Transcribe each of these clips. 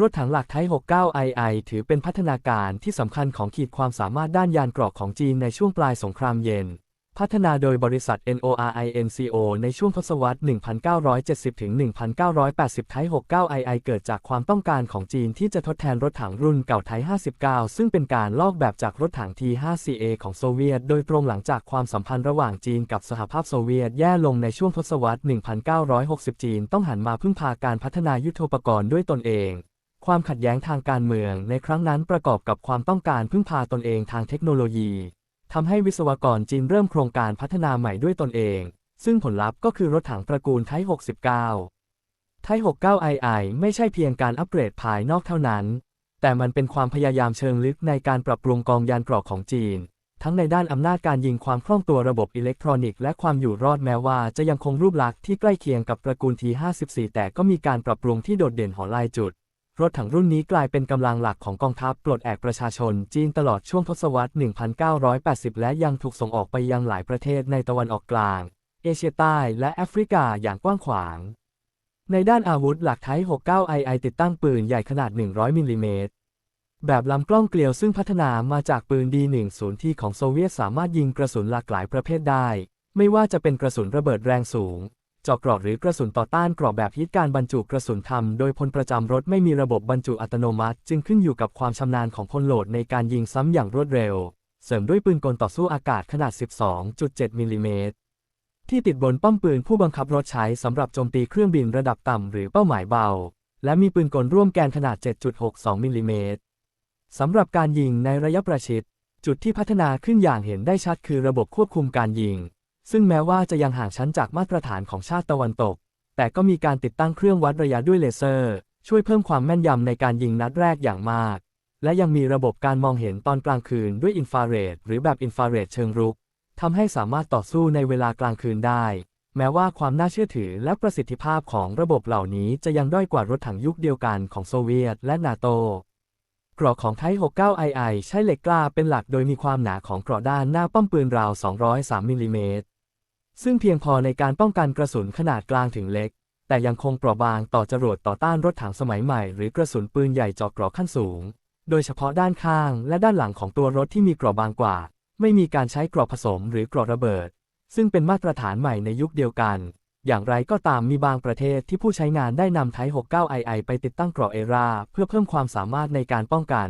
รถถังหลักไทย 69II ถือเป็นพัฒนาการที่สำคัญของขีดความสามารถด้านยานเกราะของจีนในช่วงปลายสงครามเย็น พัฒนาโดยบริษัท NORINCO ในช่วงทศวรรษ 1970-1980 ไทย 69II เกิดจากความต้องการของจีนที่จะทดแทนรถถังรุ่นเก่าไทย 59 ซึ่งเป็นการลอกแบบจากรถถัง T-5CA ของโซเวียต โดยตรงหลังจากความสัมพันธ์ระหว่างจีนกับสหภาพโซเวียตแย่ลงในช่วงทศวรรษ 1960 จีนต้องหันมาพึ่งพาการพัฒนายุทโธปกรณ์ด้วยตนเอง ความขัดแย้งทางการเมืองในครั้งนั้นประกอบกับความต้องการพึ่งพาตนเองทางเทคโนโลยีทำให้วิศวกรจีนเริ่มโครงการพัฒนาใหม่ด้วยตนเอง ซึ่งผลลัพธ์ก็คือรถถังตระกูลไทย69 ไทย 69II ไม่ใช่เพียงการอัปเกรดภายนอกเท่านั้น แต่มันเป็นความพยายามเชิงลึกในการปรับปรุงกองยานเกราะของจีน ทั้งในด้านอำนาจการยิงความคล่องตัวระบบอิเล็กทรอนิกส์และความอยู่รอดแม้ว่าจะยังคงรูปลักษณ์ที่ใกล้เคียงกับตระกูล T54 แต่ก็มีการปรับปรุงที่โดดเด่นหอลายจุด รถถังรุ่นนี้กลายเป็นกำลังหลักของกองทัพปลดแอกประชาชน จีนตลอดช่วงทศวรรษ 1980 และยังถูกส่งออกไปยังหลายประเทศในตะวันออกกลาง เอเชียใต้และแอฟริกาอย่างกว้างขวาง ในด้านอาวุธหลักไทย 69II ติดตั้งปืนใหญ่ขนาด 100 มิลลิเมตร แบบลำกล้องเกลียวซึ่งพัฒนามาจากปืน D10 ที่ของโซเวียตสามารถยิงกระสุนหลากหลายประเภทได้ ไม่ว่าจะเป็นกระสุนระเบิดแรงสูง จาะเกราะหรือกระสุนต่อต้านเกราะแบบฮิตการบรรจุกระสุนทำโดยพลประจำรถไม่มีระบบบรรจุอัตโนมัติ จึงขึ้นอยู่กับความชำนาญของพลโหลดในการยิงซ้ำอย่างรวดเร็ว เสริมด้วยปืนกลต่อสู้อากาศขนาด 12.7 มิลลิเมตรที่ติดบนป้อมปืนผู้บังคับรถใช้สำหรับโจมตีเครื่องบินระดับต่ำหรือเป้าหมายเบา และมีปืนกลร่วมแกนขนาด 7.62 มิลลิเมตรสำหรับการยิงในระยะประชิด จุดที่พัฒนาขึ้นอย่างเห็นได้ชัดคือระบบควบคุมการยิง ซึ่งแม้ว่าจะยังห่างชั้นจากมาตรฐานของชาติตะวันตก แต่ก็มีการติดตั้งเครื่องวัดระยะด้วยเลเซอร์ ช่วยเพิ่มความแม่นยำในการยิงนัดแรกอย่างมาก และยังมีระบบการมองเห็นตอนกลางคืนด้วยอินฟราเรดหรือแบบอินฟราเรดเชิงรุกทำให้สามารถต่อสู้ในเวลากลางคืนได้ แม้ว่าความน่าเชื่อถือและประสิทธิภาพของระบบเหล่านี้จะยังด้อยกว่ารถถังยุคเดียวกันของโซเวียตและนาโตกราะของไทย 69II ใช้เหล็กกล้าเป็นหลักโดยมีความหนาของกราะด้านหน้าป้อมปืนราว 203มิลลิเมตร ซึ่งเพียงพอในการป้องกันกระสุนขนาดกลางถึงเล็ก แต่ยังคงเปราะบางต่อจรวดต่อต้านรถถังสมัยใหม่หรือกระสุนปืนใหญ่เจาะเกราะขั้นสูง โดยเฉพาะด้านข้างและด้านหลังของตัวรถที่มีเกราะบางกว่า ไม่มีการใช้เกราะผสมหรือเกราะระเบิด ซึ่งเป็นมาตรฐานใหม่ในยุคเดียวกัน อย่างไรก็ตามมีบางประเทศที่ผู้ใช้งานได้นำไทย 69II ไปติดตั้งเกราะเอราเพื่อเพิ่มความสามารถในการป้องกัน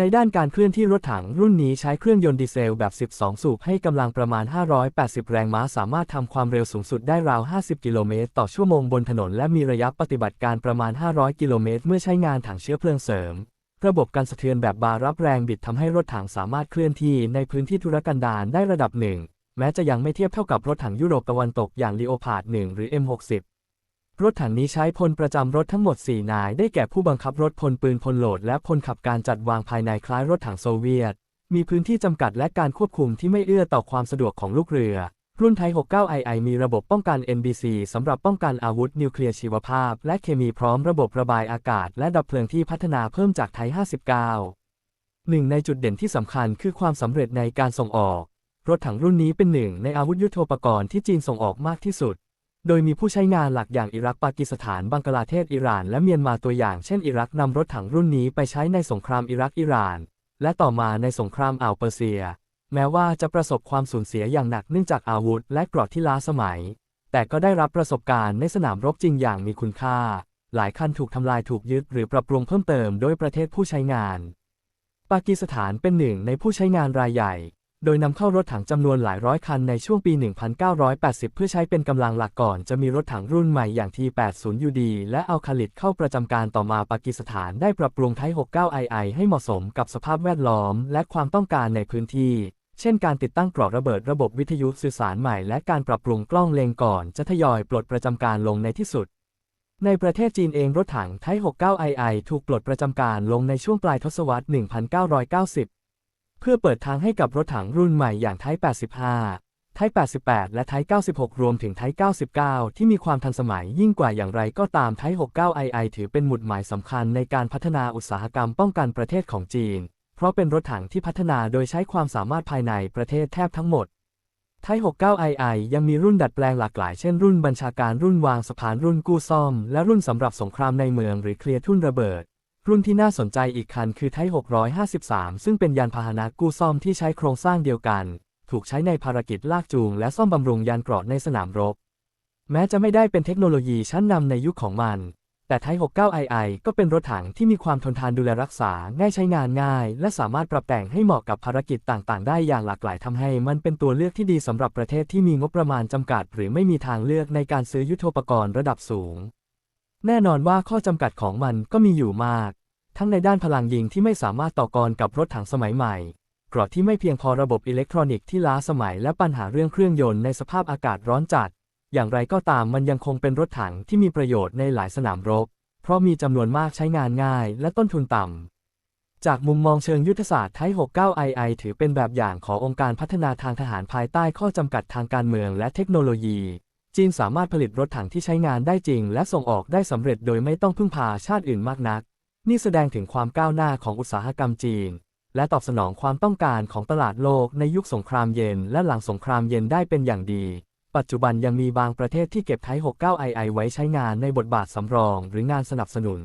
ในด้านการเคลื่อนที่รถถังรุ่นนี้ใช้เครื่องยนต์ดีเซลแบบ 12 สูบให้กำลังประมาณ 580 แรงม้า สามารถทำความเร็วสูงสุดได้ราว 50 กิโลเมตรต่อชั่วโมงบนถนน และมีระยะปฏิบัติการประมาณ 500 กิโลเมตร เมื่อใช้งานถังเชื้อเพลิงเสริม ระบบการสะเทือนแบบบาร์รับแรงบิดทำให้รถถังสามารถเคลื่อนที่ในพื้นที่ธุรกันดารได้ระดับหนึ่ง แม้จะยังไม่เทียบเท่ากับรถถังยุโรปตะวันตกอย่าง Leopard 1หรือ M60 รถถังนี้ใช้พลประจำรถทั้งหมด 4 นาย ได้แก่ผู้บังคับรถพลปืนพลโหลด และพลขับการจัดวางภายในคล้ายรถถังโซเวียต มีพื้นที่จำกัดและการควบคุมที่ไม่เอื้อต่อความสะดวกของลูกเรือ รุ่นไทย 69II มีระบบป้องกัน NBC สำหรับป้องกันอาวุธนิวเคลียร์ชีวภาพ และเคมีพร้อมระบบระบายอากาศ และดับเพลิงที่พัฒนาเพิ่มจากไทย 59 หนึ่งในจุดเด่นที่สำคัญคือความสำเร็จในการส่งออก รถถังรุ่นนี้เป็นหนึ่งในอาวุธยุโทโธปกรณ์ที่จีนส่งออกมากที่สุด โดยมีผู้ใช้งานหลักอย่างอิรักปากีสถานบังกลาเทศอิหร่าน และเมียนมาตัวอย่างเช่นอิรักนำรถถังรุ่นนี้ไปใช้ในสงครามอิรักอิหร่าน และต่อมาในสงครามอ่าวเปอร์เซีย แม้ว่าจะประสบความสูญเสียอย่างหนักเนื่องจากอาวุธ และเกราะที่ล้าสมัย แต่ก็ได้รับประสบการณ์ในสนามรบจริงอย่างมีคุณค่า หลายคันถูกทำลายถูกยึดหรือปรับปรุงเพิ่มเติมโดยประเทศผู้ใช้งาน ปากีสถานเป็นหนึ่งในผู้ใช้งานรายใหญ่ โดยนำเข้ารถถังจำนวนหลายร้อยคันในช่วงปี 1980 เพื่อใช้เป็นกำลังหลักก่อนจะมีรถถังรุ่นใหม่อย่าง T80UD และอัลคาลิดเข้าประจำการต่อมาปากีสถานได้ปรับปรุงไทย 69II ให้เหมาะสมกับสภาพแวดล้อมและความต้องการในพื้นที่ เช่นการติดตั้งกรอบระเบิดระบบวิทยุสื่อสารใหม่และการปรับปรุงกล้องเลงก่อนจะทยอยปลดประจำการลงในที่สุดในประเทศจีนเองรถถังไทย 69II ถูกปลดประจำการลงในช่วงปลายทศวรรษ 1990 เพื่อเปิดทางให้กับรถถังรุ่นใหม่อย่างไทย 85 ไทย 88 และไทย 96 รวมถึงไทย 99 ที่มีความทันสมัยยิ่งกว่าอย่างไรก็ตามไทย 69II ถือเป็นหมุดหมายสำคัญในการพัฒนาอุตสาหกรรมป้องกันประเทศของจีน เพราะเป็นรถถังที่พัฒนาโดยใช้ความสามารถภายในประเทศแทบทั้งหมดไทย 69II ยังมีรุ่นดัดแปลงหลากหลาย เช่นรุ่นบัญชาการรุ่นวางสะพานรุ่นกู้ซ่อม และรุ่นสำหรับสงครามในเมืองหรือเคลียร์ทุ่นระเบิด รุ่นที่น่าสนใจอีกคันคือไทย653 ซึ่งเป็นยานพาหนะกู้ซ่อมที่ใช้โครงสร้างเดียวกัน ถูกใช้ในภารกิจลากจูงและซ่อมบำรุงยานเกราะในสนามรบ แม้จะไม่ได้เป็นเทคโนโลยีชั้นนำในยุคของมัน แต่ไทย 69II ก็เป็นรถถังที่มีความทนทานดูแลรักษาง่ายใช้งานง่าย และสามารถปรับแต่งให้เหมาะกับภารกิจต่างๆ ได้อย่างหลากหลายทำให้มันเป็นตัวเลือกที่ดีสำหรับประเทศที่มีงบประมาณจำกัด หรือไม่มีทางเลือกในการซื้อยุทโธปกรณ์ระดับสูง แน่นอนว่าข้อจำกัดของมันก็มีอยู่มาก ทั้งในด้านพลังยิงที่ไม่สามารถต่อกรกับรถถังสมัยใหม่เกราะที่ไม่เพียงพอระบบอิเล็กทรอนิกส์ที่ล้าสมัยและปัญหาเรื่องเครื่องยนต์ในสภาพอากาศร้อนจัด อย่างไรก็ตามมันยังคงเป็นรถถังที่มีประโยชน์ในหลายสนามรบ เพราะมีจำนวนมากใช้งานง่ายและต้นทุนต่ำ จากมุมมองเชิงยุทธศาสตร์ไทย 69II ถือเป็นแบบอย่างขององค์การพัฒนาทางทหารภายใต้ข้อจำกัดทางการเมืองและเทคโนโลยี จีนสามารถผลิตรถถังที่ใช้งานได้จริง และส่งออกได้สำเร็จโดยไม่ต้องพึ่งพาชาติอื่นมากนัก นี่แสดงถึงความก้าวหน้าของอุตสาหกรรมจีน และตอบสนองความต้องการของตลาดโลกในยุคสงครามเย็น และหลังสงครามเย็นได้เป็นอย่างดี ปัจจุบันยังมีบางประเทศที่เก็บไทย 69II ไว้ใช้งานในบทบาทสำรองหรืองานสนับสนุน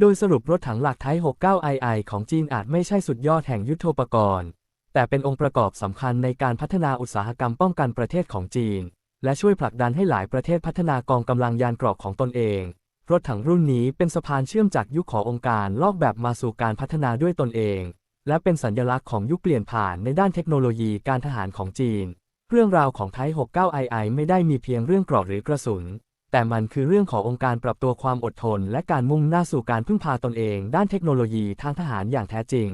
โดยสรุปรถถังหลักไทย 69II ของจีนอาจไม่ใช่สุดยอดแห่งยุทโธปกรณ์ แต่เป็นองค์ประกอบสำคัญในการพัฒนาอุตสาหกรรมป้องกันประเทศของจีน และช่วยผลักดันให้หลายประเทศพัฒนากองกำลังยานเกราะของตนเอง รถถังรุ่นนี้เป็นสะพานเชื่อมจากยุคขององค์การลอกแบบมาสู่การพัฒนาด้วยตนเอง และเป็นสัญลักษณ์ของยุคเปลี่ยนผ่านในด้านเทคโนโลยีการทหารของจีน เรื่องราวของไทย 69II ไม่ได้มีเพียงเรื่องเกราะหรือกระสุน แต่มันคือเรื่องขององค์การปรับตัวความอดทน และการมุ่งหน้าสู่การพึ่งพาตนเอง ด้านเทคโนโลยีทางทหารอย่างแท้จริง